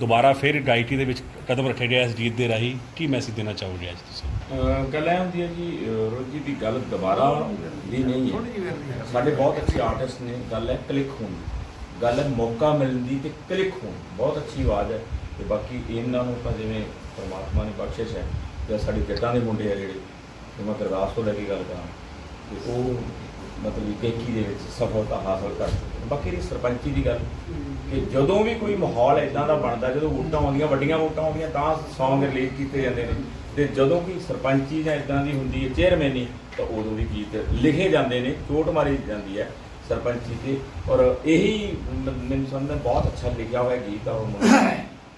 ਦੁਬਾਰਾ ਫਿਰ ਗਾਇਕੀ ਦੇ ਵਿੱਚ ਕਦਮ ਰੱਖਿਆ ਗਿਆ ਇਸ ਗੀਤ ਦੇ ਰਾਹੀਂ? ਕੀ ਮੈਸੇਜ ਦੇਣਾ ਚਾਹੋਗੇ ਅੱਜ ਤੁਸੀਂ? ਗੱਲ ਇਹ ਹੁੰਦੀ ਹੈ ਜੀ ਅਹ ਰੋਹਿਤ ਜੀ ਦੀ ਗੱਲ ਦੁਬਾਰਾ ਦੀ ਨਹੀਂ ਹੈ। ਸਾਡੇ ਬਹੁਤ ਅੱਛੇ ਆਰਟਿਸਟ ਨੇ ਗੱਲ ਹੈ ਕਲਿੱਕ ਹੋਣ ਦੀ। ਗੱਲ ਹੈ ਮੌਕਾ ਮਿਲਣ ਦੀ ਤੇ ਕਲਿੱਕ ਹੋਣ। ਬਹੁਤ ਅੱਛੀ ਆਵਾਜ਼ ਹੈ ਤੇ ਬਾਕੀ ਇਹਨਾਂ ਨੂੰ ਤਾਂ ਜਿਵੇਂ ਪਰਮਾਤਮਾ ਦੀ ਬਖਸ਼ਿਸ਼ ਹੈ ਜਾਂ ਸਾਡੇ ਜੱਟਾਂ ਦੇ ਮੁੰਡੇ ਆ ਜਿਹੜੇ ਜੇ ਮੈਂ ਗੁਰਦਾਸ ਤੋਂ ਲੈ ਕੇ ਗੱਲ ਕਰਾਂ। ਤੇ ਉਹ ਮਤਲਬ ਕਿ ਗਾਇਕੀ ਦੇ ਵਿੱਚ ਸਫਲਤਾ ਹਾਸਲ ਕਰ ਨੇ ਬਾਕੀ ਸਰਪੰਚੀ ਦੀ ਗੱਲ। ਕਿ ਜਦੋਂ ਵੀ ਕੋਈ ਮਾਹੌਲ ਇਦਾਂ ਦਾ ਬਣਦਾ ਜਦੋਂ ਵੋਟਾਂ ਆਉਂਦੀਆਂ ਵੱਡੀਆਂ ਵੋਟਾਂ ਆਉਂਦੀਆਂ ਤਾਂ Song ਰਿਲੀਜ਼ ਕੀਤੇ ਜਾਂਦੇ ਨੇ। ਤੇ ਜਦੋਂ ਕੋਈ ਸਰਪੰਚੀ ਜਾਂ ਇਦਾਂ ਦੀ ਹੁੰਦੀ ਹੈ ਚੇਅਰਮੈਨੀ ਤਾਂ ਉਦੋਂ ਵੀ ਗੀਤ ਲਿਖੇ ਜਾਂਦੇ ਨੇ ਚੋਟ ਮਾਰੀ ਜਾਂਦੀ ਹੈ ਸਰਪੰਚੀ ਤੇ। ਔਰ ਇਹੀ ਮੈਨੂੰ ਸਮਝਦਾ ਬਹੁਤ ਅੱਛਾ ਲਿਖਿਆ ਹੋਇਆ ਗੀਤ ਆ ਉਹ।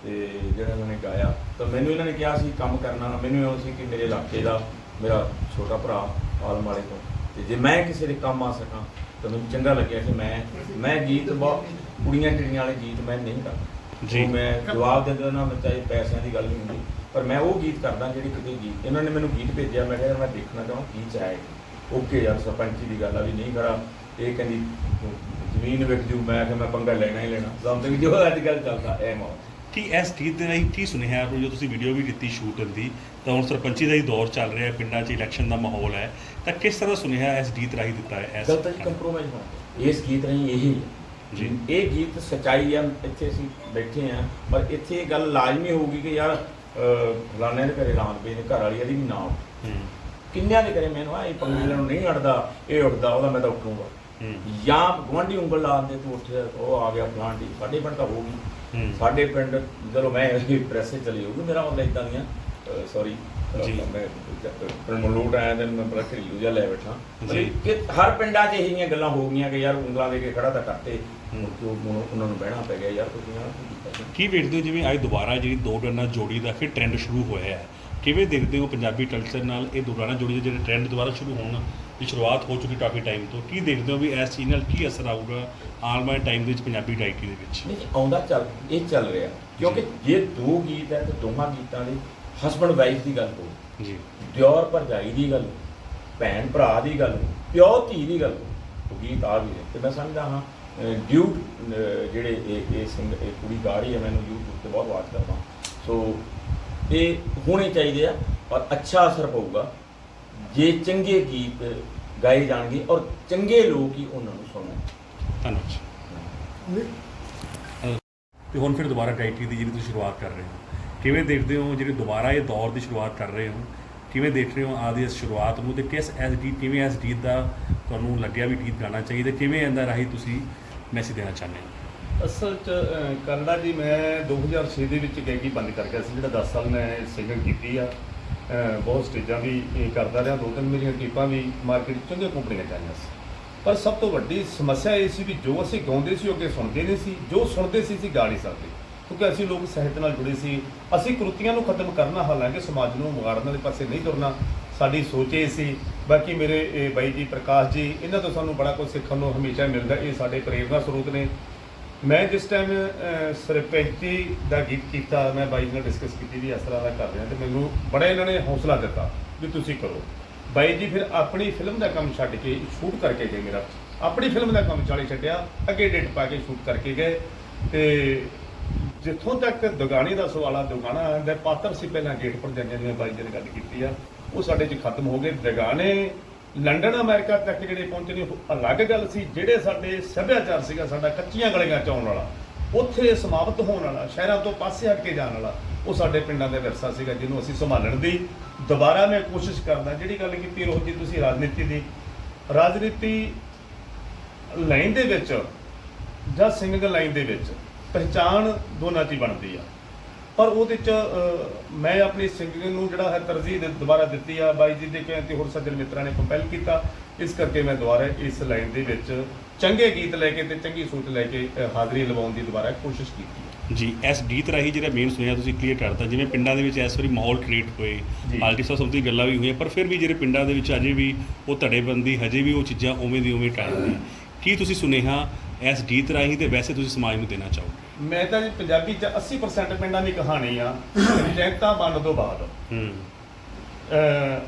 ਤੇ ਜਿਹੜਾ ਇਹਨਾਂ ਨੇ ਗਾਇਆ ਤਾਂ ਮੈਨੂੰ ਇਹਨਾਂ ਨੇ ਕਿਹਾ ਸੀ ਕੰਮ ਕਰਨਾ ਮੈਨੂੰ ਇਹੋ ਸੀ ਕਿ ਮੇਰੇ ਇਲਾਕੇ ਦਾ ਮੇਰਾ ਛੋਟਾ ਭਰਾ ਆਲਮ ਵਾਲੇ ਤੋਂ। ਤੇ ਜੇ ਮੈਂ ਕਿਸੇ ਦੇ ਕੰਮ ਆ ਸਕਾਂ ਤਾਂ ਮੈਨੂੰ ਚੰਗਾ ਲੱਗਿਆ ਕਿ ਮੈਂ ਮੈਂ ਗੀਤ ਬਹੁਤ ਕੁੜੀਆਂ ਚਿੜੀਆਂ ਵਾਲੇ ਗੀਤ ਮੈਂ ਨਹੀਂ ਕਰਦਾ। ਜੀ। ਮੈਂ ਜਵਾਬ ਦੇ ਦਿੰਦਾ ਮੈਂ ਚਾਹੇ ਪੈਸਿਆਂ ਦੀ ਗੱਲ ਨਹੀਂ ਹੁੰਦੀ ਪਰ ਮੈਂ ਉਹ ਗੀਤ ਕਰਦਾ ਜਿਹੜੀ ਕਿਤੇ ਗੀਤ ਇਹਨਾਂ ਨੇ ਮੈਨੂੰ ਗੀਤ ਭੇਜਿਆ ਮੈਂ ਕਿਹਾ ਮੈਂ ਦੇਖਣਾ ਚਾਹਾਂ ਕੀ ਚਾਹੇ। ਓਕੇ ਯਾਰ ਸਰਪੰਚੀ ਦੀ ਗੱਲ ਆ ਵੀ ਨਹੀਂ ਖੜਾ ਇਹ ਕਹਿੰਦੀ ਜ਼ਮੀਨ ਵਿਕ ਜੂ ਮੈਂ ਕਿ ਮੈਂ ਪੰਗਾ ਲੈਣਾ ਹੀ ਲੈਣਾ। ਸਮਥਿੰਗ ਜੋ ਅੱਜ ਕੱਲ੍ਹ ਚੱਲਦਾ ਐ ਮਾ ਕੀ ਇਸ ਗੀਤ ਦੇ ਰਾਹੀਂ ਕੀ ਸੁਨੇਹਾ ਜੋ ਤੁਸੀਂ ਵੀਡੀਓ ਵੀ ਕੀਤੀ ਸ਼ੂਟ ਦੀ ਤਾਂ ਹੁਣ ਸਰਪੰਚੀ ਦਾ ਹੀ ਦੌਰ ਚੱਲ ਰਿਹਾ ਪਿੰਡਾਂ 'ਚ ਇਲੈਕਸ਼ਨ ਦਾ ਮਾਹੌਲ ਹੈ। ਤਾਂ ਕਿਸ ਤਰ੍ਹਾਂ ਦਾ ਸੁਨੇਹਾ ਇਸ ਗੀਤ ਰਾਹੀਂ ਦਿੱਤਾ ਹੈ? ਇਸ ਗੱਲ ਤਾਂ ਜੀ ਕੰਪਰੋਮਾਈਜ਼ ਹੋਣਾ ਇਸ ਗੀਤ ਨਹੀਂ ਇਹੀ ਹੈ। ਜੀ। ਇਹ ਗੀਤ ਸਚਾਈ ਆ ਇੱਥੇ ਅਸੀਂ ਬੈਠੇ ਆ ਪਰ ਇੱਥੇ ਇਹ ਗੱਲ ਲਾਜ਼ਮੀ ਹੋਊਗੀ ਕਿ ਯਾਰ ਫਲਾਣੇ ਦੇ ਘਰੇ ਪਈ ਨੇ ਘਰ ਵਾਲੀ ਇਹਦੀ ਵੀ ਨਾ ਉੱਠ। ਹੂੰ। ਕਿੰਨਿਆਂ ਦੇ ਘਰੇ? ਮੈਨੂੰ ਆ ਇਹ ਪੰਗੇ ਲੈਣ ਨੂੰ ਨਹੀਂ ਅੜਦਾ ਇਹ ਉੱਠਦਾ ਉਹਦਾ ਮੈਂ ਤਾਂ ਉੱਠੂਗਾ। ਜਾਂ ਗਵਾਂਢੀ ਉਂਗਲ ਲਾਉਂਦੇ ਤੂੰ ਉੱਠ ਉਹ ਆ ਗਿਆ ਫਲਾਂਡੀ ਸਾਡੇ ਪਿੰਡ ਤਾਂ ਹੋ ਗਈ। ਸਾਡੇ ਪਿੰਡ ਜਦੋਂ ਮੈਂ ਪ੍ਰੈਸ ਤੇ ਚਲੀ ਹੋਊਗੀ ਮੇਰਾ ਮਤਲਬ ਇਦਾਂ ਦੀਆਂ। ਸੌਰੀ ਜੀ। ਮੈਂ ਮਲੂਟ ਆਇਆ ਤੇ ਮੈਂ ਬੜਾ ਘਰੇਲੂ ਜਿਹਾ ਲੈ ਬੈਠਾ। ਜੀ। ਕਿ ਹਰ ਪਿੰਡਾਂ 'ਚ ਇਹੋ ਜਿਹੀਆਂ ਗੱਲਾਂ ਹੋ ਗਈਆਂ ਕਿ ਯਾਰ ਉਂਗਲਾਂ ਦੇ ਕੇ ਖੜਾ ਤਾਂ ਕਰਤੇ ਉਹਨਾਂ ਨੂੰ ਬਹਿਣਾ ਪੈ ਗਿਆ ਯਾਰ ਤੁਸੀਂ ਯਾਰ ਕੀ ਕੀਤਾ ਜੀ? ਕੀ ਵੇਖਦੇ ਹੋ ਜਿਵੇਂ ਅੱਜ ਦੁਬਾਰਾ ਜਿਹੜੀ ਦੋ ਡੰਨਾ ਜੋੜੀ ਦਾ ਫਿਰ ਟ੍ਰੈਂਡ ਸ਼ੁਰੂ ਹੋਇਆ ਹੈ? ਕਿਵੇਂ ਦੇਖਦੇ ਹੋ ਪੰਜਾਬੀ ਕਲਚਰ ਨਾਲ ਇਹ ਦੁਬਾਰਾ ਜੋੜੀ ਦੇ ਜਿਹੜੇ ਟ੍ਰੈਂਡ ਦੁਬਾਰਾ ਸ਼ੁਰੂ ਹੋਣ ਦੀ ਸ਼ੁਰੂਆਤ ਹੋ ਚੁੱਕੀ ਕਾਫੀ ਟਾਈਮ ਤੋਂ? ਕੀ ਦੇਖਦੇ ਹੋ ਵੀ ਇਸ ਚੀਜ਼ ਨਾਲ ਕੀ ਅਸਰ ਆਊਗਾ ਆਉਣ ਵਾਲੇ ਟਾਈਮ ਦੇ ਵਿੱਚ ਪੰਜਾਬੀ ਗਾਇਕੀ ਦੇ ਵਿੱਚ? ਨਹੀਂ ਆਉਂਦਾ ਚੱਲ ਇਹ ਚੱਲ ਰਿਹਾ। ਕਿਉਂਕਿ ਜੇ। ਦੋ ਗੀਤ ਹੈ ਤੇ ਦੋਹਾਂ ਗੀਤਾਂ ਦੇ ਹਸਬੰਡ ਵਾਈਫ ਦੀ ਗੱਲ ਹੋ ਜੀ। ਦਿਓਰ ਭਰਜਾਈ ਦੀ ਗੱਲ ਭੈਣ ਭਰਾ ਦੀ ਗੱਲ ਪਿਓ ਧੀ ਦੀ ਗੱਲ ਉਹ ਗੀਤ ਆ ਵੀ ਨੇ ਤੇ ਮੈਂ ਸਮਝਦਾ ਹਾਂ ਡਿਊਟ ਜਿਹੜੇ ਇਹ ਇਹ ਸਿੰਗ ਇਹ ਕੁੜੀ ਗਾ ਰਹੀ ਹੈ ਮੈਨੂੰ YouTube ਤੇ ਬਹੁਤ ਵਾਚ ਕਰਦਾ ਸੋ ਇਹ ਹੋਣੇ ਚਾਹੀਦੇ ਆ ਔਰ ਅੱਛਾ ਅਸਰ ਪਊਗਾ। ਜੇ ਚੰਗੇ ਗੀਤ ਗਾਏ ਜਾਣਗੇ ਔਰ ਚੰਗੇ ਲੋਕ ਹੀ ਉਹਨਾਂ ਨੂੰ ਸੁਣਨਗੇ ਧੰਨਵਾਦ ਤੇ ਹੁਣ ਫਿਰ ਦੁਬਾਰਾ ਗਾਇਕੀ ਦੀ ਜਿਹੜੀ ਤੁਸੀਂ ਸ਼ੁਰੂਆਤ ਕਰ ਰਹੇ ਹੋ ਕਿਵੇਂ ਦੇਖਦੇ ਹੋ ਜਿਹੜੇ ਦੁਬਾਰਾ ਇਹ ਦੌਰ ਦੀ ਸ਼ੁਰੂਆਤ ਕਰ ਰਹੇ ਹੋ? ਕਿਵੇਂ ਦੇਖ ਰਹੇ ਹੋ ਆਦੀ ਇਸ ਸ਼ੁਰੂਆਤ ਨੂੰ ਤੇ ਕਿਸ ਐਸ ਗੀਤ ਕਿਵੇਂ ਐਸ ਗੀਤ ਦਾ ਤੁਹਾਨੂੰ ਲੱਗਿਆ ਵੀ ਗੀਤ ਗਾਣਾ ਚਾਹੀਦਾ? ਕਿਵੇਂ ਇਹਦਾ ਰਾਹੀਂ ਤੁਸੀਂ ਮੈਸੇਜ ਦੇਣਾ ਚਾਹੁੰਦੇ ਹੋ? ਅਸਲ ਚ ਅਹ, ਜੀ ਮੈਂ 2006 ਦੇ ਵਿੱਚ ਗਾਇਕੀ ਬੰਦ ਕਰ ਗਿਆ ਸੀ ਜਿਹੜਾ 10 ਸਾਲ ਮੈਂ ਸਿੰਗਿੰਗ ਕੀਤੀ ਆ। ਬਹੁਤ ਸਟੇਜਾਂ ਵੀ ਇਹ ਕਰਦਾ ਰਿਹਾ ਦੋ ਤਿੰਨ ਮੇਰੀਆਂ ਟੀਪਾਂ ਵੀ ਮਾਰਕੀਟ ਚੰਗੀਆਂ ਕੰਪਨੀਆਂ ਚ ਆਈਆਂ ਸੀ। ਪਰ ਸਭ ਤੋਂ ਵੱਡੀ ਸਮੱਸਿਆ ਇਹ ਸੀ ਵੀ ਜੋ ਅਸੀਂ ਗਾਉਂਦੇ ਸੀ ਉਹ ਅੱਗੇ ਸੁਣਦੇ ਨਹੀਂ ਸੀ ਜੋ ਸੁਣਦੇ ਸੀ ਅਸੀਂ ਗਾ ਨਹੀਂ ਸਕਦੇ। ਕਿਉਂਕਿ ਅਸੀਂ ਲੋਕ ਸਾਹਿਤ ਨਾਲ ਜੁੜੇ ਸੀ। ਅਸੀਂ ਕਰੂਤੀਆਂ ਨੂੰ ਖਤਮ ਕਰਨਾ ਹਾਲਾਂਕਿ ਸਮਾਜ ਨੂੰ ਵਿਗਾੜਨ ਵਾਲੇ ਪਾਸੇ ਨਹੀਂ ਤੁਰਨਾ ਸਾਡੀ ਸੋਚ ਇਹ ਸੀ। ਬਾਕੀ ਮੇਰੇ ਬਾਈ ਜੀ ਪ੍ਰਕਾਸ਼ ਜੀ, ਇਹਨਾਂ ਤੋਂ ਸਾਨੂੰ ਬੜਾ ਕੁਝ ਸਿੱਖਣ ਨੂੰ ਹਮੇਸ਼ਾ ਮਿਲਦਾ। ਇਹ ਸਾਡੇ ਪ੍ਰੇਰਨਾ ਸਰੋਤ ਨੇ। ਮੈਂ ਜਿਸ ਟਾਈਮ ਸਰਪੰਚੀ ਦਾ ਗੀਤ ਕੀਤਾ, ਮੈਂ ਬਾਈ ਨਾਲ ਡਿਸਕਸ ਕੀਤੀ ਵੀ ਇਸ ਤਰ੍ਹਾਂ ਦਾ ਕਰ ਰਿਹਾ ਤੇ ਮੈਨੂੰ ਬੜਾ ਇਹਨਾਂ ਨੇ ਹੌਸਲਾ ਦਿੱਤਾ ਵੀ ਤੁਸੀਂ ਕਰੋ। ਬਾਈ ਜੀ ਫਿਰ ਆਪਣੀ ਫਿਲਮ ਦਾ ਕੰਮ ਛੱਡ ਕੇ ਸ਼ੂਟ ਕਰਕੇ ਗਏ ਮੇਰਾ। ਆਪਣੀ ਫਿਲਮ ਦਾ ਕੰਮ ਚਾਲੀ ਛੱਡਿਆ, ਅੱਗੇ ਡੇਟ ਪਾ ਕੇ ਸ਼ੂਟ ਕਰਕੇ ਗਏ ਤੇ ਜਿੱਥੋਂ ਤੱਕ ਦੁਗਾਣੇ ਦਾ ਸਵਾਲ ਆ, ਦੁਗਾਣਾ ਦੇ ਪਾਤਰ ਸੀ ਪਹਿਲਾਂ ਗੇਟ ਪਰ ਜਾਂਦੇ ਜਿਵੇਂ ਬਾਈ ਜੀ ਨੇ ਗੱਲ ਕੀਤੀ ਆ, ਉਹ ਸਾਡੇ 'ਚ ਖਤਮ ਹੋ ਗਏ। ਦੁਗਾਣੇ ਲੰਡਨ, ਅਮਰੀਕਾ ਤੱਕ ਜਿਹੜੇ ਪਹੁੰਚੇ ਨੇ, ਉਹ ਅਲੱਗ ਗੱਲ ਸੀ। ਜਿਹੜੇ ਸਾਡੇ ਸੱਭਿਆਚਾਰ ਸੀਗਾ, ਸਾਡਾ ਕੱਚੀਆਂ ਗਲੀਆਂ ਚ ਆਉਣ ਵਾਲਾ, ਉੱਥੇ ਸਮਾਪਤ ਹੋਣ ਵਾਲਾ, ਸ਼ਹਿਰਾਂ ਤੋਂ ਪਾਸੇ ਹਟ ਕੇ ਜਾਣ ਵਾਲਾ, ਉਹ ਸਾਡੇ ਪਿੰਡਾਂ ਦਾ ਵਿਰਸਾ ਸੀਗਾ, ਜਿਹਨੂੰ ਅਸੀਂ ਸੰਭਾਲਣ ਦੀ ਦੁਬਾਰਾ ਮੈਂ ਕੋਸ਼ਿਸ਼ ਕਰਦਾ। ਜਿਹੜੀ ਗੱਲ ਕੀਤੀ ਰੋਹਿਤ ਜੀ, ਤੁਸੀਂ ਰਾਜਨੀਤੀ ਦੀ, ਰਾਜਨੀਤੀ ਲਾਈਨ ਦੇ ਵਿੱਚ ਜਾਂ ਸਿੰਗਲ ਲਾਈਨ ਦੇ ਵਿੱਚ ਪਹਿਚਾਣ ਦੋਨਾਂ 'ਚ ਹੀ ਬਣਦੀ ਆ। ਪਰ ਉਹਦੇ 'ਚ ਮੈਂ ਆਪਣੀ ਸਿੰਗਿੰਗ ਨੂੰ ਜਿਹੜਾ ਹੈ ਤਰਜੀਹ ਦੇ- ਦੁਬਾਰਾ ਦਿੱਤੀ ਆ। ਬਾਈ ਜੀ ਦੇ ਕਹਿਣ ਤੇ ਹੋਰ ਸੱਜਣ ਮਿੱਤਰਾਂ ਨੇ ਕੰਪੈਲ ਕੀਤਾ। ਇਸ ਕਰਕੇ ਮੈਂ ਦੁਬਾਰਾ ਇਸ ਲਾਈਨ ਦੇ ਵਿੱਚ ਚੰਗੇ ਗੀਤ ਲੈ ਕੇ ਤੇ ਚੰਗੀ ਸੋਚ ਲੈ ਕੇ ਹਾਜ਼ਰੀ ਲਵਾਉਣ ਦੀ ਦੁਬਾਰਾ ਕੋਸ਼ਿਸ਼ ਕੀਤੀ ਜੀ ਇਸ ਗੀਤ ਰਾਹੀਂ ਜਿਹੜਾ ਮੇਨ ਸੁਨੇਹਾ ਤੁਸੀਂ ਕਲੀਅਰ ਕਰਤਾ ਜਿਵੇਂ ਪਿੰਡਾਂ ਦੇ ਵਿੱਚ ਇਸ ਵਾਰੀ ਮਾਹੌਲ ਕ੍ਰੀਏਟ ਹੋਏ ਸਾਹਿਬ ਸਭ ਦੀ ਗੱਲਾਂ ਵੀ ਹੋਈਆਂ ਪਰ ਫਿਰ ਵੀ ਜਿਹੜੇ ਪਿੰਡਾਂ ਦੇ ਵਿੱਚ ਅਜੇ ਵੀ ਉਹ ਧੜੇਬੰਦੀ ਹਜੇ ਵੀ ਉਹ ਚੀਜ਼ਾਂ ਉਵੇਂ ਦੀ ਉਵੇਂ ਨੇ ਕੀ ਤੁਸੀਂ ਸੁਨੇਹਾ ਇਸ ਗੀਤ ਰਾਹੀਂ ਤੇ ਵੈਸੇ ਤੁਸੀਂ ਸਮਾਜ ਨੂੰ ਦੇਣਾ ਚਾਹੋਗੇ? ਮੈਂ ਤਾਂ ਜੀ ਪੰਜਾਬੀ 'ਚ 80% ਪਿੰਡਾਂ ਦੀ ਕਹਾਣੀ ਆ ਪੰਚਾਇਤਾਂ ਬਣਨ ਤੋਂ ਬਾਅਦ। ਹੂੰ। ਅਹ,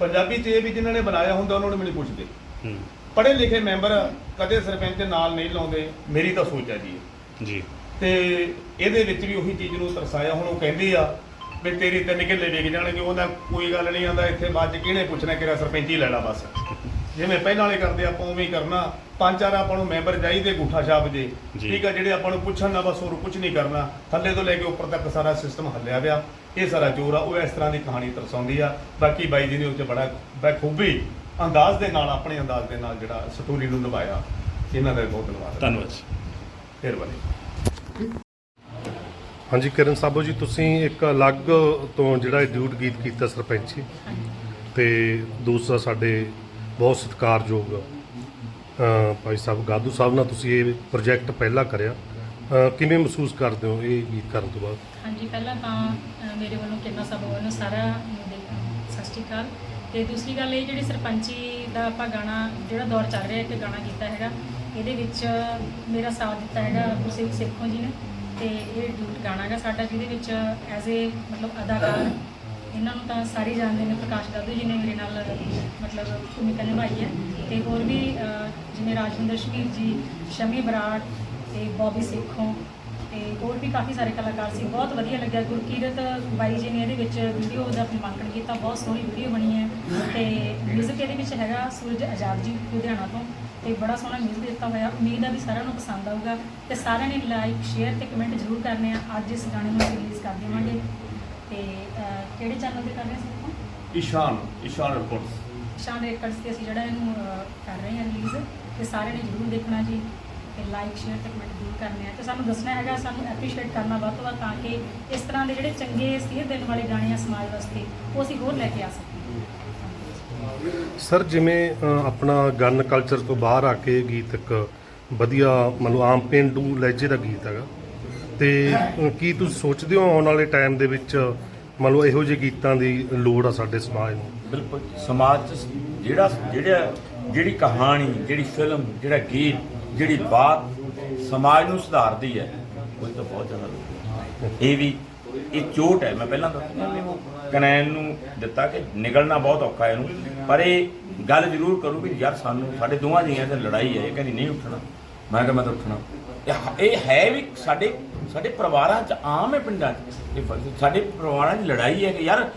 ਪੰਜਾਬੀ 'ਚ ਇਹ ਵੀ ਜਿਨ੍ਹਾਂ ਨੇ ਬਣਾਇਆ ਹੁੰਦਾ ਉਹਨਾਂ ਨੂੰ ਮੈਨੂੰ ਪੁੱਛਦੇ। ਹੂੰ। ਪੜ੍ਹੇ ਲਿਖੇ ਮੈਂਬਰ ਕਦੇ ਸਰਪੰਚ ਦੇ ਨਾਲ ਨਹੀਂ ਲਾਉਂਦੇ ਮੇਰੀ ਤਾਂ ਸੋਚ ਹੈ ਜੀ ਇਹ। ਜੀ। ਤੇ ਇਹਦੇ ਵਿੱਚ ਵੀ ਉਹੀ ਚੀਜ਼ ਨੂੰ ਤਰਸਾਇਆ ਹੁਣ ਉਹ ਕਹਿੰਦੀ ਆ ਵੀ ਤੇਰੀ ਤਿੰਨ ਕਿੱਲੇ ਵਿਕ ਜਾਣਗੇ ਉਹਦਾ ਕੋਈ ਗੱਲ ਨਹੀਂ ਆਂਦਾ ਇੱਥੇ ਬਾਅਦ ਚ ਕਿਹਨੇ ਪੁੱਛਣਾ ਕਿਹੜਾ ਸਰਪੰਚੀ ਲੈ ਲਾ ਬਸ। ਜਿਵੇਂ ਪਹਿਲਾਂ ਵਾਲੇ ਕਰਦੇ ਆਪਾਂ ਉਵੇਂ ਹੀ ਕਰਨਾ। ਪੰਜ ਚਾਰ ਆਪਾਂ ਨੂੰ ਮੈਂਬਰ ਚਾਹੀਦੇ ਗੂਠਾ ਛਾਪ ਜੇ। ਜੀ। ਠੀਕ ਆ ਜਿਹੜੇ ਆਪਾਂ ਨੂੰ ਪੁੱਛਣ ਨਾ ਬਸ ਹੋਰ ਕੁਝ ਨਹੀਂ ਕਰਨਾ। ਥੱਲੇ ਤੋਂ ਲੈ ਕੇ ਉੱਪਰ ਤੱਕ ਸਾਰਾ ਸਿਸਟਮ ਹੱਲਿਆ ਪਿਆ। ਇਹ ਸਾਰਾ ਜੋਰ ਆ ਉਹ ਇਸ ਤਰ੍ਹਾਂ ਦੀ ਕਹਾਣੀ ਤਰਸਾਉਂਦੀ ਆ। ਬਾਕੀ ਬਾਈ ਜੀ ਨੇ ਉਹ 'ਚ ਬੜਾ ਬਖੂਬੀ ਅੰਦਾਜ਼ ਦੇ ਨਾਲ ਆਪਣੇ ਅੰਦਾਜ਼ ਦੇ ਨਾਲ ਜਿਹੜਾ ਸਟੋਰੀ ਨੂੰ ਨਿਭਾਇਆ। ਇਹਨਾਂ ਦਾ ਬਹੁਤ ਧੰਨਵਾਦ। ਧੰਨਵਾਦ ਜੀ। ਮਿਹਰਬਾਨੀ। ਹਾਂਜੀ ਕਿਰਨ ਸਾਬੋ ਜੀ ਤੁਸੀਂ ਇੱਕ ਅਲੱਗ ਤੋਂ ਜਿਹੜਾ ਡਿਊਟ ਗੀਤ ਕੀਤਾ ਸਰਪੰਚੀ। ਤੇ ਦੂਸਰਾ ਸਾਡੇ ਬਹੁਤ ਸਤਿਕਾਰਯੋਗ ਭਾਈ ਸਾਹਿਬ, ਗਾਦੂ ਸਾਹਿਬ ਨਾਲ ਤੁਸੀਂ ਇਹ ਪ੍ਰੋਜੈਕਟ ਪਹਿਲਾਂ ਕਰਿਆ। ਕਿਵੇਂ ਮਹਿਸੂਸ ਕਰਦੇ ਹੋ ਇਹ ਗੀਤ ਕਰਨ ਤੋਂ ਬਾਅਦ? ਹਾਂਜੀ, ਪਹਿਲਾਂ ਤਾਂ ਮੇਰੇ ਵੱਲੋਂ ਕਿੰਨਾ ਸਭ ਵੱਲੋਂ ਸਾਰਾ ਸਤਿ ਸ਼੍ਰੀ ਅਕਾਲ। ਤੇ ਦੂਸਰੀ ਗੱਲ ਇਹ ਜਿਹੜੀ ਸਰਪੰਚੀ ਦਾ ਆਪਾਂ ਗਾਣਾ, ਜਿਹੜਾ ਦੌਰ ਚੱਲ ਰਿਹਾ ਇੱਕ ਗਾਣਾ ਕੀਤਾ ਹੈਗਾ, ਇਹਦੇ ਵਿੱਚ ਮੇਰਾ ਸਾਥ ਦਿੱਤਾ ਹੈਗਾ ਗੁਰਸੇਵਕ ਸੇਖੋਂ ਜੀ ਨੇ। ਤੇ ਇਹ ਡਿਊਟ ਗਾਣਾ ਹੈਗਾ ਸਾਡਾ, ਜਿਹਦੇ ਵਿੱਚ ਐਜ਼ ਏ ਮਤਲਬ ਅਦਾਕਾਰ ਇਹਨਾਂ ਨੂੰ ਤਾਂ ਸਾਰੇ ਜਾਣਦੇ ਨੇ, ਪ੍ਰਕਾਸ਼ ਦਾਦੂ ਜੀ ਨੇ ਮੇਰੇ ਨਾਲ, ਮਤਲਬ ਭੂਮਿਕਾ ਨਿਭਾਈ ਹੈ। ਤੇ ਹੋਰ ਵੀ ਜਿਵੇਂ ਰਾਜਵਿੰਦਰ ਸ਼ਮੀਰ ਜੀ, ਸ਼ਮੀ ਬਰਾੜ ਤੇ ਬੋਬੀ ਸੇਖੋਂ ਤੇ ਹੋਰ ਵੀ ਕਾਫੀ ਸਾਰੇ ਕਲਾਕਾਰ ਸੀ। ਬਹੁਤ ਵਧੀਆ ਲੱਗਿਆ। ਗੁਰਕੀਰਤ ਬਾਈ ਜੀ ਨੇ ਇਹਦੇ ਵਿੱਚ ਵੀਡੀਓ ਦਾ ਨਿਰਮਾਣ ਕੀਤਾ। ਬਹੁਤ ਸੋਹਣੀ ਵੀਡੀਓ ਬਣੀ ਹੈ। ਤੇ ਮਿਊਜ਼ਿਕ ਇਹਦੇ ਵਿੱਚ ਹੈਗਾ ਸੂਰਜ ਆਜ਼ਾਦ ਜੀ ਲੁਧਿਆਣਾ ਤੋਂ। ਤੇ ਬੜਾ ਸੋਹਣਾ ਮਿਊਜ਼ਿਕ ਦਿੱਤਾ ਹੋਇਆ। ਉਮੀਦ ਆ ਵੀ ਸਾਰਿਆਂ ਨੂੰ ਪਸੰਦ ਆਊਗਾ। ਤੇ ਸਾਰਿਆਂ ਨੇ ਲਾਈਕ ਸ਼ੇਅਰ ਤੇ ਕਮੈਂਟ ਜ਼ਰੂਰ ਕਰਨੇ ਆ। ਅੱਜ ਇਸ ਗਾਣੇ ਨੂੰ ਰਿਲੀਜ਼ ਕਰ ਦੇਵਾਂਗੇ। ਤੇ ਅਹ, ਕਿਹੜੇ ਚੈਨਲ ਤੇ ਕਰ ਰਹੇ ਸੀ ਆਪਾਂ? ਈਸ਼ਾਨ ਈਸ਼ਾਨ ਰਿਪੋਰਟਸ ਸ਼ਾਨ ਰੇਕਰਡਸ ਤੇ ਅਸੀਂ ਜਿਹੜਾ ਇਹਨੂੰ ਅਹ, ਕਰ ਰਹੇ ਹਾਂ ਰਿਲੀਜ਼ ਤੇ ਸਾਰਿਆਂ ਨੇ ਜ਼ਰੂਰ ਦੇਖਣਾ ਜੀ ਤੇ ਲਾਈਕ ਸ਼ੇਅਰ ਤੇ ਕਮੈਂਟ ਜ਼ਰੂਰ ਕਰਨੇ ਆ। ਤੇ ਸਾਨੂੰ ਦੱਸਣਾ ਹੈਗਾ ਸਾਨੂੰ ਐਪਰੀਸ਼ੀਏਟ ਕਰਨਾ ਵੱਧ ਤੋਂ ਵੱਧ ਤਾਂ ਕਿ ਇਸ ਤਰ੍ਹਾਂ ਦੇ ਜਿਹੜੇ ਚੰਗੇ ਸੇਧ ਦੇਣ ਵਾਲੇ ਗਾਣੇ ਆ ਸਮਾਜ ਵਾਸਤੇ ਉਹ ਅਸੀਂ ਹੋਰ ਲੈ ਕੇ ਆ ਸਕੀਏ। ਸਰ ਜਿਵੇਂ ਅ, ਆਪਣਾ ਗਨ ਕਲਚਰ ਤੋਂ ਬਾਹਰ ਆ ਕੇ ਇਹ ਗੀਤ ਇੱਕ ਵਧੀਆ ਮਤਲਬ ਆਮ ਪੇਂਡੂ ਲਹਿਜੇ ਦਾ ਗੀਤ ਹੈਗਾ। ਤੇ ਕੀ ਤੁਸੀਂ ਸੋਚਦੇ ਹੋ ਆਉਣ ਵਾਲੇ ਟਾਈਮ ਦੇ ਵਿੱਚ, ਮੰਨ ਲਓ ਇਹੋ ਜਿਹੇ ਗੀਤਾਂ ਦੀ ਲੋੜ ਆ ਸਾਡੇ ਸਮਾਜ ਨੂੰ? ਬਿਲਕੁਲ, ਸਮਾਜ 'ਚ ਜਿਹੜਾ ਜਿਹੜਾ, ਜਿਹੜੀ ਕਹਾਣੀ, ਜਿਹੜੀ ਫਿਲਮ ਜਿਹੜਾ ਗੀਤ, ਜਿਹੜੀ ਬਾਤ ਸਮਾਜ ਨੂੰ ਸੁਧਾਰਦੀ ਹੈ ਉਹ ਤਾਂ ਬਹੁਤ ਜ਼ਿਆਦਾ ਲੋੜ ਹੈ। ਇਹ ਵੀ, ਇਹ ਚੋਟ ਹੈ, ਮੈਂ ਪਹਿਲਾਂ ਦੱਸਿਆ ਵੀ ਉਹ ਕਨੈਨ ਨੂੰ ਦਿੱਤਾ ਕਿ ਨਿਕਲਣਾ ਬਹੁਤ ਔਖਾ ਹੈ ਇਹਨੂੰ, ਪਰ ਇਹ ਗੱਲ ਜ਼ਰੂਰ ਕਰੂ ਵੀ ਯਾਰ ਸਾਨੂੰ, ਸਾਡੇ ਦੋਵਾਂ ਜੀਆਂ ਤੇ ਲੜਾਈ ਹੈ, ਇਹ ਕਹਿੰਦੀ ਨਹੀਂ ਉੱਠਣਾ। ਮੈਂ ਕਿਹਾ ਮੈਂ ਤਾਂ ਉੱਠਣਾ। ਇਹ ਇਹ ਹੈ ਵੀ ਸਾਡੇ ਸਾਡੇ ਪਰਿਵਾਰਾਂ 'ਚ ਆਮ ਹੈ ਪਿੰਡਾਂ 'ਚ। ਇਹ ਬ- ਸਾਡੇ ਪਰਿਵਾਰਾਂ 'ਚ ਲੜਾਈ ਹੈ ਕਿ ਯਾਰ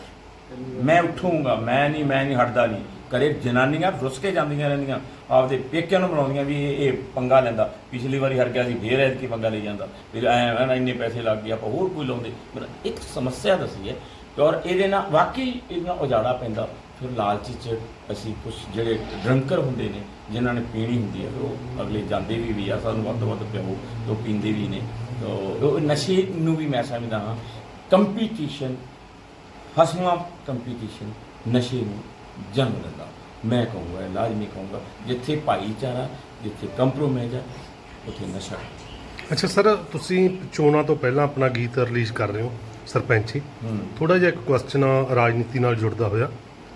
ਮੈਂ ਉੱਠੂੰਗਾ, ਮੈਂ ਨਹੀਂ ਮੈਂ ਨਹੀਂ ਹਟਦਾ ਨਹੀਂ। ਕਰੇ ਜਨਾਨੀਆਂ ਰੁੱਸ ਕੇ ਜਾਂਦੀਆਂ ਰਹਿੰਦੀਆਂ, ਆਪਦੇ ਪੇਕਿਆਂ ਨੂੰ ਬਣਾਉਂਦੀਆਂ ਵੀ ਇਹ ਇਹ ਪੰਗਾ ਲੈਂਦਾ। ਪਿਛਲੀ ਵਾਰੀ ਹਰ ਗਿਆ ਸੀ, ਫੇਰ ਐਤਕੀ ਪੰਗਾ ਲਈ ਜਾਂਦਾ। ਫਿਰ ਐਂ ਐਂ ਨਾ ਇੰਨੇ ਪੈਸੇ ਲੱਗ ਗਏ, ਆਪਾਂ ਹੋਰ ਕੋਈ ਲਾਉਂਦੇ। ਮਤਲਬ ਇੱਕ ਸਮੱਸਿਆ ਦੱਸੀ ਹੈ ਕਿ ਔਰ ਇਹਦੇ ਨਾਲ ਵਾਕਈ ਇਹਦੇ ਨਾਲ ਉਜਾੜਾ ਪੈਂਦਾ। ਫਿਰ ਲਾਲਚ ਚ ਅਸੀਂ ਕੁਝ ਜਿਹੜੇ ਡਰੰਕਰ ਹੁੰਦੇ ਨੇ ਜਿਨ੍ਹਾਂ ਨੇ ਪੀਣੀ ਹੁੰਦੀ ਹੈ ਫਿਰ ਉਹ ਅਗਲੇ ਜਾਂਦੇ ਵੀ ਵੀ ਆ ਸਾਨੂੰ ਵੱਧ ਤੋਂ ਵੱਧ ਪਿਓ ਤੇ ਉਹ ਪੀਂਦੇ ਵੀ ਨੇ। ਤੋ ਉਹ ਨਸ਼ੇ ਨੂੰ ਵੀ ਮੈਂ ਸਮਝਦਾ ਹਾਂ। ਕੰਪੀਟੀਸ਼ਨ ਹਸਮਾ ਕੰਪੀਟੀਸ਼ਨ ਨਸ਼ੇ ਨੂੰ ਜਨਮ ਦਿੰਦਾ। ਮੈਂ ਕਹੂੰਗਾ ਲਾਜ਼ਮੀ ਕਹੂੰਗਾ। ਜਿੱਥੇ ਭਾਈਚਾਰਾ ਜਿੱਥੇ ਕੰਪਰੋਮਾਈਜ਼ ਹੈ ਉੱਥੇ ਨਸ਼ਾ। ਅੱਛਾ ਸਰ ਤੁਸੀਂ ਚੋਣਾਂ ਤੋਂ ਪਹਿਲਾਂ ਆਪਣਾ ਗੀਤ ਰਿਲੀਜ਼ ਕਰ ਰਹੇ ਹੋ ਸਰਪੰਚੀ। ਥੋੜਾ ਜਿਹਾ ਇੱਕ ਕੁਐਸਚਨ ਰਾਜਨੀਤੀ ਨਾਲ ਜੁੜਦਾ ਹੋਇਆ।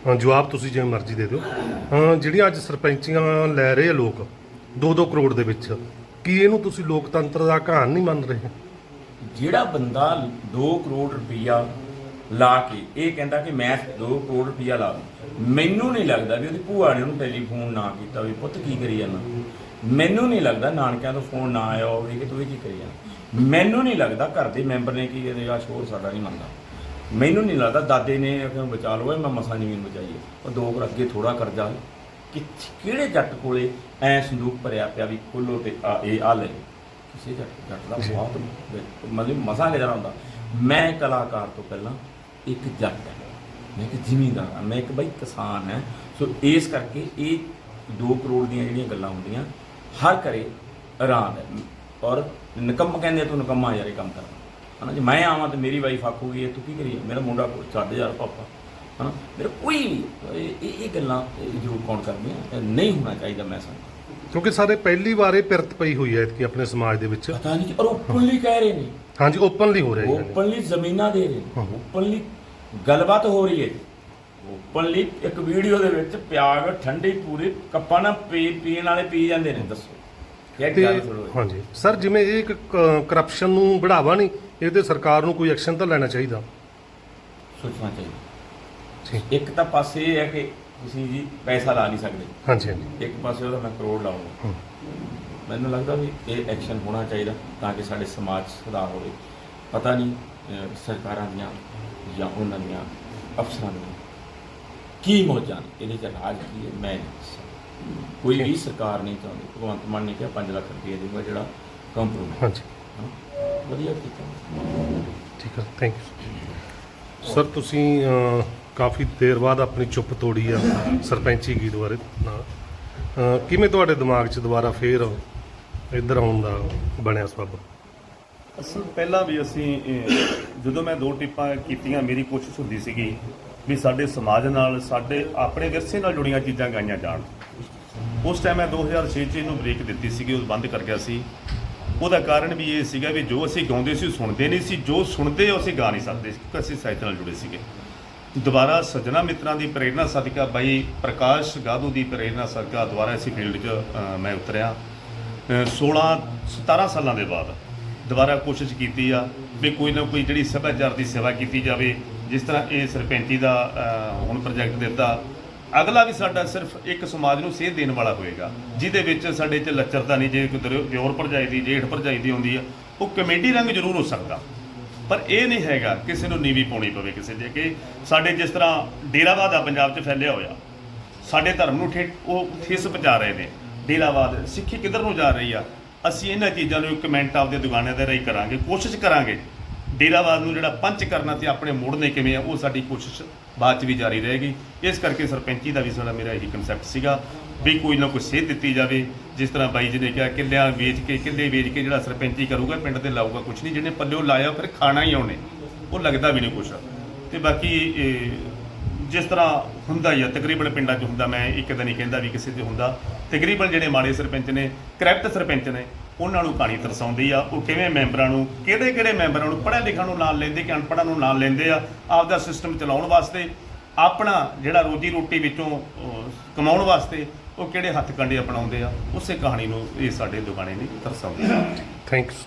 ਅ, ਜਵਾਬ ਤੁਸੀਂ ਜਿਵੇਂ ਮਰਜ਼ੀ ਦੇ ਦਿਓ। ਹਾਂ ਜਿਹੜੀਆਂ ਅੱਜ ਸਰਪੰਚੀਆਂ ਲੈ ਰਹੇ ਆ ਲੋਕ 2-2 ਕਰੋੜ ਦੇ ਵਿੱਚ ਕੀ ਇਹਨੂੰ ਤੁਸੀਂ ਲੋਕਤੰਤਰ ਦਾ ਕਹਾਣ ਨਹੀਂ ਮੰਨ ਰਹੇ? ਜਿਹੜਾ ਬੰਦਾ 2 ਕਰੋੜ ਰੁਪਈਆ ਲਾ ਕੇ ਇਹ ਕਹਿੰਦਾ ਕਿ ਮੈਂ 2 ਕਰੋੜ ਰੁਪਈਆ ਲਾ ਦੂੰ। ਮੈਨੂੰ ਨਹੀਂ ਲੱਗਦਾ ਵੀ ਉਹਦੀ ਭੂਆ ਨੇ ਉਹਨੂੰ ਟੈਲੀਫੋਨ ਨਾ ਕੀਤਾ ਵੀ ਪੁੱਤ ਕੀ ਕਰੀ ਜਾਂਦਾ ਮੈਨੂੰ ਨਹੀਂ ਲੱਗਦਾ ਨਾਨਕਿਆਂ ਤੋਂ ਫੋਨ ਨਾ ਆਇਆ ਹੋਵੇ ਕਿ ਤੂੰ ਇਹ ਕੀ ਕਰੀ ਜਾਂਦਾ ਮੈਨੂੰ ਨਹੀਂ ਲੱਗਦਾ ਘਰ ਦੇ ਮੈਂਬਰ ਨੇ ਕੀ ਇਹਦੇ ਆ ਸ਼ੋਰ ਸਾਡਾ ਨਹੀਂ ਮੰਨਦਾ। ਮੈਨੂੰ ਨਹੀਂ ਲੱਗਦਾ, ਦਾਦੇ ਨੇ ਆਖਿਆ ਬਚਾ ਲਓ, ਇਹ ਮੈਂ ਮਸਾਂ ਜ਼ਮੀਨ ਬਚਾਈ ਹੈ। ਉਹ ਦੋ ਕੁ ਅੱਗੇ ਥੋੜਾ ਕਰਜ਼ਾ ਕਿ ਕਿਹੜੇ ਜੱਟ ਕੋਲੇ ਐ ਸੰਦੂਕ ਭਰਿਆ ਪਿਆ ਵੀ ਖੋਲੋ ਤੇ ਆ, ਇਹ ਆ ਲੈ ਕਿਸੇ ਜੱਟ ਜੱਟ ਦਾ ਬਹੁਤ ਮਤਲਬ ਮਸਾਂ ਗੁਜ਼ਾਰਾ ਹੁੰਦਾ। ਮੈਂ ਕਲਾਕਾਰ ਤੋਂ ਪਹਿਲਾਂ ਇੱਕ ਜੱਟ ਹਾਂ। ਮੈਂ ਇੱਕ ਜ਼ਿਮੀਂਦਾਰ ਹਾਂ, ਮੈਂ ਇੱਕ ਬਈ ਕਿਸਾਨ ਹਾਂ। ਸੋ ਇਸ ਕਰਕੇ ਇਹ 2 ਕਰੋੜ ਦੀਆਂ ਜਿਹੜੀਆਂ ਗੱਲਾਂ ਹੁੰਦੀਆਂ, ਹਰ ਕਰੇ ਆਰਾਮ ਹੈ। ਔਰ ਨਿਕੰਮ ਕਹਿੰਦੇ ਤੂੰ ਨਿਕੰਮਾ ਯਾਰ ਕੰਮ ਕਰਨਾ। ਹਨਾ ਜੇ ਮੈਂ ਆਵਾਂ ਤੇ ਮੇਰੀ ਵਾਈਫ ਆਖੂਗੀ ਇਹ ਤੂੰ ਕੀ ਕਰੀ? ਮੇਰਾ ਮੁੰਡਾ ਛੱਡ ਯਾਰ ਪਾਪਾ ਹਨਾ? ਮੇਰਾ ਕੋਈ ਇਹ ਇਹ- ਗੱਲਾਂ ਜ਼ਰੂਰ ਕੌਣ ਕਰਦੀਆਂ? ਨਹੀਂ ਹੋਣਾ ਚਾਹੀਦਾ ਮੈਂ ਸਮਝਦਾ। ਕਿਉਂਕਿ ਸਾਰੇ ਪਹਿਲੀ ਵਾਰ ਇਹ ਪਿਰਤ ਪਈ ਹੋਈ ਹੈ ਕਿ ਆਪਣੇ ਸਮਾਜ ਦੇ ਵਿੱਚ। ਪਤਾ ਨਹੀਂ ਔਰ ਓਪਨਲੀ ਕਹਿ ਰਹੇ ਨੇ। ਹਾਂਜੀ ਓਪਨਲੀ ਹੋ ਰਿਹਾ ਹੈ। ਓਪਨਲੀ ਜ਼ਮੀਨਾਂ ਦੇ ਰਹੇ ਹਾਂ। ਓਪਨਲੀ ਗੱਲਬਾਤ ਹੋ ਰਹੀ ਹੈ। ਓਪਨਲੀ ਇੱਕ ਵੀਡੀਓ ਦੇ ਵਿੱਚ ਪਿਆਗ ਠੰਡੀ ਪੂਰੀ ਕੱਪਾਂ ਨਾਲ ਪੀ ਪੀਣ ਵਾਲੇ ਪੀ ਜਾਂਦੇ ਨੇ ਦੱਸੋ। ਇਹ ਗੱਲ ਹਾਂਜੀ। ਸਰ ਜਿਵੇਂ ਇਹ ਇੱਕ ਕਰਪਸ਼ਨ ਨੂੰ ਬੜਾਵਾ ਨਹੀਂ ਇਹਦੇ ਸਰਕਾਰ ਨੂੰ ਕੋਈ ਐਕਸ਼ਨ ਤਾਂ ਲੈਣਾ ਚਾਹੀਦਾ। ਸੋਚਣਾ ਚਾਹੀਦਾ। ਜੀ ਇੱਕ ਤਾਂ ਪਾਸੇ ਇਹ ਹੈ ਕਿ ਤੁਸੀਂ ਜੀ ਪੈਸਾ ਲਾ ਨਹੀਂ ਸਕਦੇ। ਹਾਂਜੀ ਹਾਂਜੀ। ਇੱਕ ਪਾਸੇ ਉਹਦਾ ਮੈਂ ਕਰੋੜ ਲਾਉਂਗਾ ਹੂੰ। ਮੈਨੂੰ ਲੱਗਦਾ ਵੀ ਇਹ ਐਕਸ਼ਨ ਹੋਣਾ ਚਾਹੀਦਾ ਤਾਂ ਕਿ ਸਾਡੇ ਸਮਾਜ 'ਚ ਸੁਧਾਰ ਹੋਵੇ। ਪਤਾ ਨਹੀਂ ਅਹ, ਸਰਕਾਰਾਂ ਦੀਆਂ ਜਾਂ ਉਹਨਾਂ ਦੀਆਂ ਅਫਸਰਾਂ ਦੀਆਂ ਕੀ ਮੋਜਾਂ ਨੇ ਇਹਦੇ 'ਚ ਰਾਜ ਕੀ ਹੈ ਮੈਂ ਨਹੀਂ ਸਕਦਾ। ਕੋਈ ਵੀ ਸਰਕਾਰ ਨਹੀਂ ਚਾਹੁੰਦੀ। ਭਗਵੰਤ ਮਾਨ ਨੇ ਕਿਹਾ 5 ਲੱਖ ਰੁਪਏ ਦੇਊਗਾ ਜਿਹੜਾ ਕੰਪਰੋਮਾਈਜ਼ ਹਾਂਜੀ। ਵਧੀਆ ਕੀਤਾ। ਠੀਕ ਹੈ ਥੈਂਕ ਯੂ ਸਰ ਤੁਸੀਂ ਕਾਫੀ ਦੇਰ ਬਾਅਦ ਆਪਣੀ ਚੁੱਪ ਤੋੜੀ ਆ ਸਰਪੰਚੀ ਗੀਤ ਬਾਰੇ ਨਾਲ। ਕਿਵੇਂ ਤੁਹਾਡੇ ਦਿਮਾਗ 'ਚ ਦੁਬਾਰਾ ਫੇਰ ਇੱਧਰ ਆਉਣ ਦਾ ਬਣਿਆ ਸਬਬ? ਅਸੀਂ ਪਹਿਲਾਂ ਵੀ ਅਸੀਂ ਜਦੋਂ ਮੈਂ ਦੋ ਟਿੱਪਾਂ ਕੀਤੀਆਂ ਮੇਰੀ ਕੋਸ਼ਿਸ਼ ਹੁੰਦੀ ਸੀਗੀ ਵੀ ਸਾਡੇ ਸਮਾਜ ਨਾਲ ਸਾਡੇ ਆਪਣੇ ਵਿਰਸੇ ਨਾਲ ਜੁੜੀਆਂ ਚੀਜ਼ਾਂ ਗਾਈਆਂ ਜਾਣ। ਉਸ ਟਾਈਮ ਮੈਂ 2006 ਚ ਇਹਨੂੰ ਬ੍ਰੇਕ ਦਿੱਤੀ ਸੀਗੀ ਉਹ ਬੰਦ ਕਰ ਗਿਆ ਸੀ। ਉਹਦਾ ਕਾਰਨ ਵੀ ਇਹ ਸੀਗਾ ਵੀ ਜੋ ਅਸੀਂ ਗਾਉਂਦੇ ਸੀ ਉਹ ਸੁਣਦੇ ਨਹੀਂ ਸੀ। ਜੋ ਸੁਣਦੇ ਉਹ ਅਸੀਂ ਗਾ ਨਹੀਂ ਸਕਦੇ ਕਿਉਂਕਿ ਅਸੀਂ ਸਾਹਿਤ ਨਾਲ ਜੁੜੇ ਸੀਗੇ। ਦੁਬਾਰਾ ਸੱਜਣਾ ਮਿੱਤਰਾਂ ਦੀ ਪ੍ਰੇਰਣਾ ਸਦਕਾ ਬਾਈ ਪ੍ਰਕਾਸ਼ ਗਾਧੂ ਦੀ ਪ੍ਰੇਰਣਾ ਸਦਕਾ ਦੁਬਾਰਾ ਅਸੀਂ ਫੀਲਡ 'ਚ ਮੈਂ ਉਤਰਿਆ। ਅ, 16 17 ਸਾਲਾਂ ਦੇ ਬਾਅਦ ਦੁਬਾਰਾ ਕੋਸ਼ਿਸ਼ ਕੀਤੀ ਆ ਵੀ ਕੋਈ ਨਾ ਕੋਈ ਜਿਹੜੀ ਸੱਭਿਆਚਾਰ ਦੀ ਸੇਵਾ ਕੀਤੀ ਜਾਵੇ ਜਿਸ ਤਰ੍ਹਾਂ ਇਹ ਸਰਪੰਚੀ ਦਾ ਹੁਣ ਪ੍ਰੋਜੈਕਟ ਦਿੱਤਾ। ਅਗਲਾ ਵੀ ਸਾਡਾ ਸਿਰਫ ਇੱਕ ਸਮਾਜ ਨੂੰ ਸੇਧ ਦੇਣ ਵਾਲਾ ਹੋਏਗਾ, ਜਿਹਦੇ ਵਿੱਚ ਸਾਡੇ 'ਚ ਲੱਚਰਤਾ ਨਹੀਂ, ਜੇ ਕੋਈ ਜ਼ੋਰ ਭਰਜਾਈ ਦੀ, ਜੇਠ ਭਰਜਾਈ ਦੀ ਹੁੰਦੀ ਆ, ਉਹ ਕਮੇਡੀ ਰੰਗ ਜ਼ਰੂਰ ਹੋ ਸਕਦਾ। ਪਰ ਇਹ ਨਹੀਂ ਹੈਗਾ ਕਿਸੇ ਨੂੰ ਨੀਵੀਂ ਪਾਉਣੀ ਪਵੇ ਕਿਸੇ ਦੇ, ਕਿ ਸਾਡੇ ਜਿਸ ਤਰ੍ਹਾਂ ਡੇਰਾਵਾਦ ਆ ਪੰਜਾਬ 'ਚ ਫੈਲਿਆ ਹੋਇਆ, ਸਾਡੇ ਧਰਮ ਨੂੰ ਠੇ ਉਹ ਠੇਸ ਪਹੁੰਚਾ ਰਹੇ ਨੇ, ਡੇਰਾਵਾਦ ਸਿੱਖੀ ਕਿੱਧਰ ਨੂੰ ਜਾ ਰਹੀ ਆ? ਅਸੀਂ ਇਹਨਾਂ ਚੀਜ਼ਾਂ ਨੂੰ ਕਮੈਂਟ ਆਪਦੇ ਦੁਕਾਨਾਂ ਦੇ ਰਾਹੀਂ ਕਰਾਂਗੇ, ਕੋਸ਼ਿਸ਼ ਕਰਾਂਗੇ। ਡੇਰਾਵਾਦ ਨੂੰ ਜਿਹੜਾ ਪੰਚ ਕਰਨਾ ਤੇ ਆਪਣੇ ਮੋੜਨੇ ਕਿਵੇਂ ਆ, ਉਹ ਸਾਡੀ ਕੋਸ਼ਿਸ਼ ਬਾਅਦ ਚ ਵੀ ਜਾਰੀ ਰਹੇਗੀ। ਇਸ ਕਰਕੇ ਸਰਪੰਚੀ ਦਾ ਵੀ ਸਾਡਾ ਮੇਰਾ ਇਹੀ ਕਨਸੈਪਟ ਸੀਗਾ ਵੀ ਕੋਈ ਨਾ ਕੋਈ ਸੇਧ ਦਿੱਤੀ ਜਾਵੇ। ਜਿਸ ਤਰ੍ਹਾਂ ਬਾਈ ਜੀ ਨੇ ਕਿਹਾ, ਕਿੱਲਿਆਂ ਵੇਚ ਕੇ, ਕਿੱਲੇ ਵੇਚ ਕੇ ਜਿਹੜਾ ਸਰਪੰਚੀ ਕਰੂਗਾ, ਪਿੰਡ ਤੇ ਲਾਊਗਾ ਕੁਝ ਨਹੀਂ। ਜਿਹਨੇ ਪੱਲਿਓ ਲਾਇਆ ਫਿਰ ਖਾਣਾ ਹੀ ਆਉਣੇ। ਉਹ ਲੱਗਦਾ ਵੀ ਨਹੀਂ ਕੁਛ। ਤੇ ਬਾਕੀ ਜਿਸ ਤਰ੍ਹਾਂ ਹੁੰਦਾ ਹੀ ਆ, ਤਕਰੀਬਨ ਪਿੰਡਾਂ 'ਚ ਹੁੰਦਾ, ਮੈਂ ਇੱਕ ਦਿਨ ਹੀ ਕਹਿੰਦਾ ਵੀ ਕਿਸੇ 'ਚ ਹੁੰਦਾ। ਤਕਰੀਬਨ ਜਿਹੜੇ ਮਾੜੇ ਸਰਪੰਚ ਨੇ ਕਰੈਪਟ ਸਰਪੰਚ ਨੇ ਉਹਨਾਂ ਨੂੰ ਕਹਾਣੀ ਤਰਸਾਉਂਦੀ ਆ, ਉਹ ਕਿਵੇਂ ਮੈਂਬਰਾਂ ਨੂੰ, ਕਿਹੜੇ ਕਿਹੜੇ ਮੈਂਬਰਾਂ ਨੂੰ ਪੜ੍ਹਿਆ ਲਿਖਿਆ ਨੂੰ ਨਾਲ ਲੈਂਦੇ ਕਿ ਅਨਪੜ੍ਹਾਂ ਨੂੰ ਨਾਲ ਲੈਂਦੇ ਆ, ਆਪਦਾ ਸਿਸਟਮ ਚਲਾਉਣ ਵਾਸਤੇ, ਆਪਣਾ ਜਿਹੜਾ ਰੋਜੀ ਰੋਟੀ ਵਿੱਚੋਂ ਕਮਾਉਣ ਵਾਸਤੇ ਉਹ ਕਿਹੜੇ ਹੱਥ ਕੰਡੇ ਅਪਣਾਉਂਦੇ ਆ, ਉਸੇ ਕਹਾਣੀ ਨੂੰ ਇਹ ਸਾਡੇ ਦੁਕਾਨੇ ਨੇ ਤਰਸਾਉਂਦੇ ਆ। ਥੈਂਕਸ